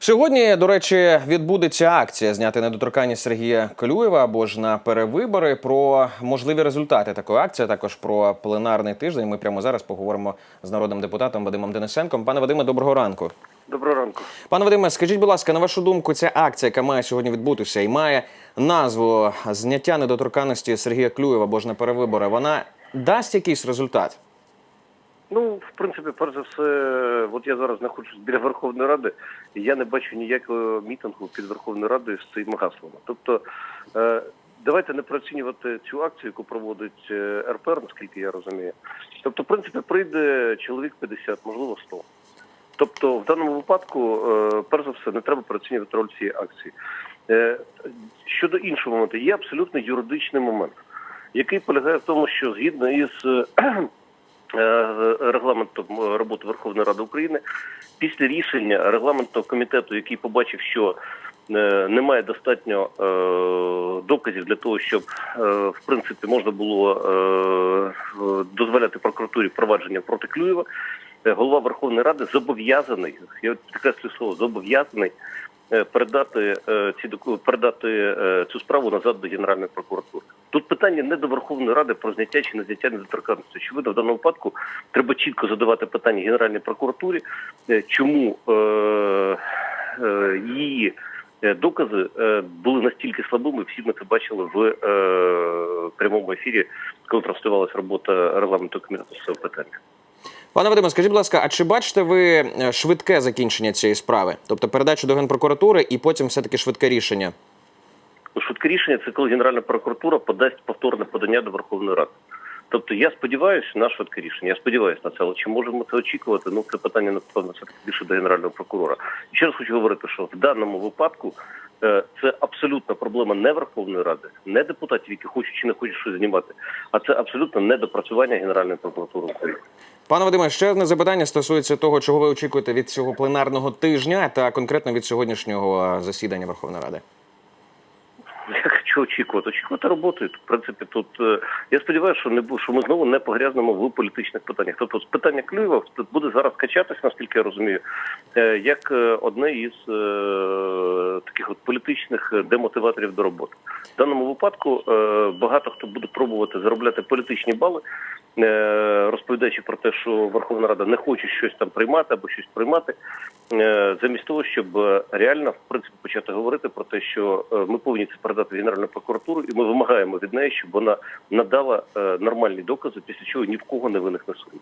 Сьогодні, до речі, відбудеться акція зняти недоторканність Сергія Клюєва або ж на перевибори про можливі результати такої акції, а також про пленарний тиждень. Ми прямо зараз поговоримо з народним депутатом Вадимом Денисенком. Пане Вадиме, доброго ранку. Доброго ранку. Пане Вадиме, скажіть, будь ласка, на вашу думку, ця акція, яка має сьогодні відбутися і має назву зняття недоторканності Сергія Клюєва або ж на перевибори, вона дасть якийсь результат? Ну, в принципі, перш за все, от я зараз знаходжусь біля Верховної Ради, і я не бачу ніякого мітингу під Верховною Радою з цими гаслами. Тобто, е, давайте не переоцінювати цю акцію, яку проводить е, РПР, наскільки я розумію. Тобто, в принципі, прийде чоловік 50, можливо, 100. Тобто, в даному випадку, е, перш за все, не треба переоцінювати роль цієї акції. Щодо іншого моменту, є абсолютно юридичний момент, який полягає в тому, що згідно із регламентом роботи Верховної Ради України, після рішення регламентного комітету, який побачив, що е, немає достатньо е, доказів для того, щоб е, в принципі можна було е, е, дозволяти прокуратурі провадження проти Клюєва. е, Голова Верховної Ради зобов'язаний, я підкреслюю слово, зобов'язаний е, передати е, ці передати е, цю справу назад до Генеральної прокуратури. Тут питання не до Верховної Ради про зняття чи не зняття недоторканності. Очевидно, в даному випадку треба чітко задавати питання Генеральній прокуратурі, е, чому е, е, її е, докази е, були настільки слабими. Всі ми це бачили в е, прямому ефірі, коли транслювалася робота регламенту комітету з цього питання. Пане Вадиме, скажіть, будь ласка, а чи бачите ви е, швидке закінчення цієї справи? Тобто передачу до генпрокуратури і потім все-таки швидке рішення? Швидке рішення це коли Генеральна прокуратура подасть повторне подання до Верховної Ради. Тобто я сподіваюся на швидке рішення. Я сподіваюся на це, але чи можемо це очікувати? Ну це питання напевно все таки більше до генерального прокурора. І ще раз хочу говорити, що в даному випадку це абсолютна проблема не Верховної Ради, не депутатів, які хочуть чи не хочуть щось знімати, а це абсолютно недопрацювання Генеральної прокуратури України. Пане Вадиме, ще одне запитання стосується того, чого ви очікуєте від цього пленарного тижня та конкретно від сьогоднішнього е, засідання Верховної Ради. Як що очікувати? Очікувати роботи. В принципі, тут е, я сподіваюся, що не що ми знову не погрязнемо в політичних питаннях. Тобто, питання Клюєва буде зараз качатись, наскільки я розумію, е, як е, одне із таких от політичних демотиваторів до роботи. В даному випадку багато хто буде пробувати заробляти політичні бали, розповідаючи про те, що Верховна Рада не хоче щось там приймати або щось приймати, е, замість того, щоб е, реально в принципі почати говорити про те, що е, ми повинні це передати Генеральну прокуратуру, і ми вимагаємо від неї, щоб вона надала е, нормальні докази, після чого ні в кого не виникне сумнів.